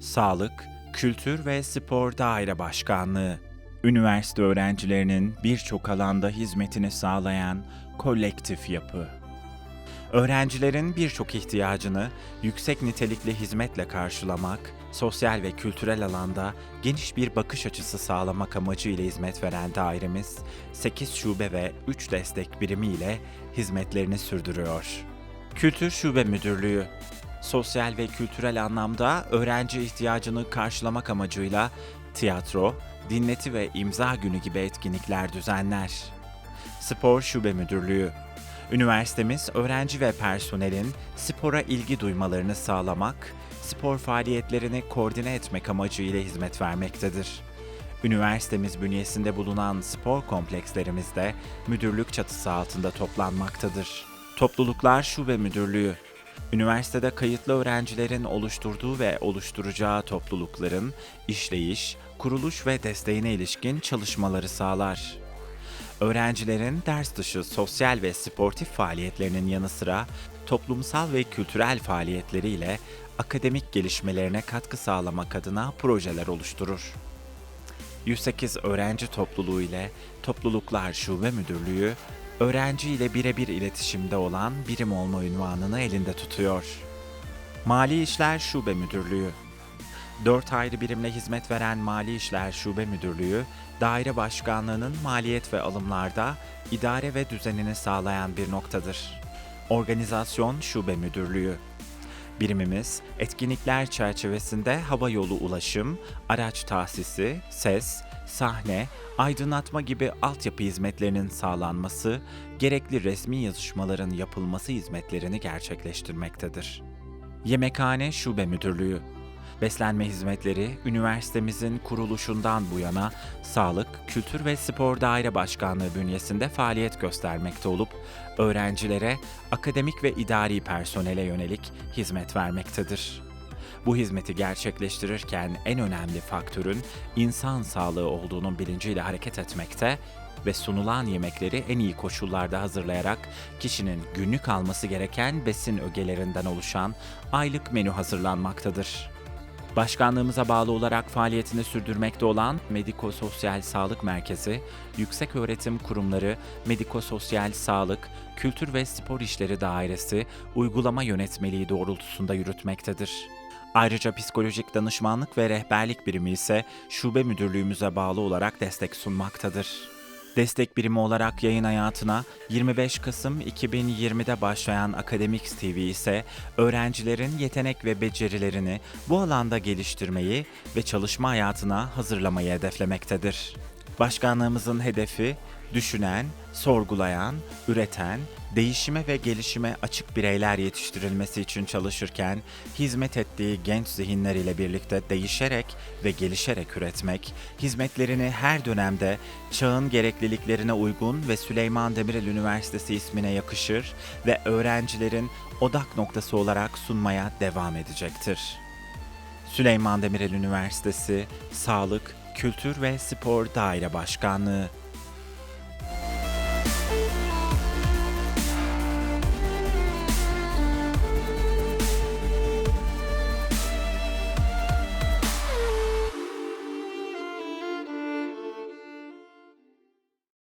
Sağlık, Kültür ve Spor Daire Başkanlığı, üniversite öğrencilerinin birçok alanda hizmetini sağlayan kolektif yapı. Öğrencilerin birçok ihtiyacını yüksek nitelikli hizmetle karşılamak, sosyal ve kültürel alanda geniş bir bakış açısı sağlamak amacıyla hizmet veren dairemiz, 8 şube ve 3 destek birimi ile hizmetlerini sürdürüyor. Kültür Şube Müdürlüğü sosyal ve kültürel anlamda öğrenci ihtiyacını karşılamak amacıyla tiyatro, dinleti ve imza günü gibi etkinlikler düzenler. Spor Şube Müdürlüğü Üniversitemiz öğrenci ve personelin spora ilgi duymalarını sağlamak, spor faaliyetlerini koordine etmek amacıyla hizmet vermektedir. Üniversitemiz bünyesinde bulunan spor komplekslerimizde müdürlük çatısı altında toplanmaktadır. Topluluklar Şube Müdürlüğü Üniversitede kayıtlı öğrencilerin oluşturduğu ve oluşturacağı toplulukların işleyiş, kuruluş ve desteğine ilişkin çalışmaları sağlar. Öğrencilerin ders dışı sosyal ve sportif faaliyetlerinin yanı sıra toplumsal ve kültürel faaliyetleriyle akademik gelişmelerine katkı sağlamak adına projeler oluşturur. 108 öğrenci topluluğu ile Topluluklar Şube Müdürlüğü, öğrenci ile birebir iletişimde olan birim olma ünvanını elinde tutuyor. Mali İşler Şube Müdürlüğü 4 ayrı birimle hizmet veren Mali İşler Şube Müdürlüğü, daire başkanlığının maliyet ve alımlarda idare ve düzenini sağlayan bir noktadır. Organizasyon Şube Müdürlüğü Birimimiz, etkinlikler çerçevesinde hava yolu ulaşım, araç tahsisi, ses, sahne, aydınlatma gibi altyapı hizmetlerinin sağlanması, gerekli resmi yazışmaların yapılması hizmetlerini gerçekleştirmektedir. Yemekhane Şube Müdürlüğü Beslenme hizmetleri üniversitemizin kuruluşundan bu yana Sağlık, Kültür ve Spor Daire Başkanlığı bünyesinde faaliyet göstermekte olup öğrencilere, akademik ve idari personele yönelik hizmet vermektedir. Bu hizmeti gerçekleştirirken en önemli faktörün insan sağlığı olduğunun bilinciyle hareket etmekte ve sunulan yemekleri en iyi koşullarda hazırlayarak kişinin günlük alması gereken besin ögelerinden oluşan aylık menü hazırlanmaktadır. Başkanlığımıza bağlı olarak faaliyetini sürdürmekte olan Mediko-Sosyal Sağlık Merkezi, Yüksek Öğretim Kurumları, Mediko-Sosyal Sağlık, Kültür ve Spor İşleri Dairesi uygulama yönetmeliği doğrultusunda yürütmektedir. Ayrıca psikolojik danışmanlık ve rehberlik birimi ise şube müdürlüğümüze bağlı olarak destek sunmaktadır. Destek birimi olarak yayın hayatına 25 Kasım 2020'de başlayan Akademik TV ise öğrencilerin yetenek ve becerilerini bu alanda geliştirmeyi ve çalışma hayatına hazırlamayı hedeflemektedir. Başkanlığımızın hedefi düşünen, sorgulayan, üreten, değişime ve gelişime açık bireyler yetiştirilmesi için çalışırken hizmet ettiği genç zihinler ile birlikte değişerek ve gelişerek üretmek, hizmetlerini her dönemde çağın gerekliliklerine uygun ve Süleyman Demirel Üniversitesi ismine yakışır ve öğrencilerin odak noktası olarak sunmaya devam edecektir. Süleyman Demirel Üniversitesi Sağlık, Kültür ve Spor Daire Başkanlığı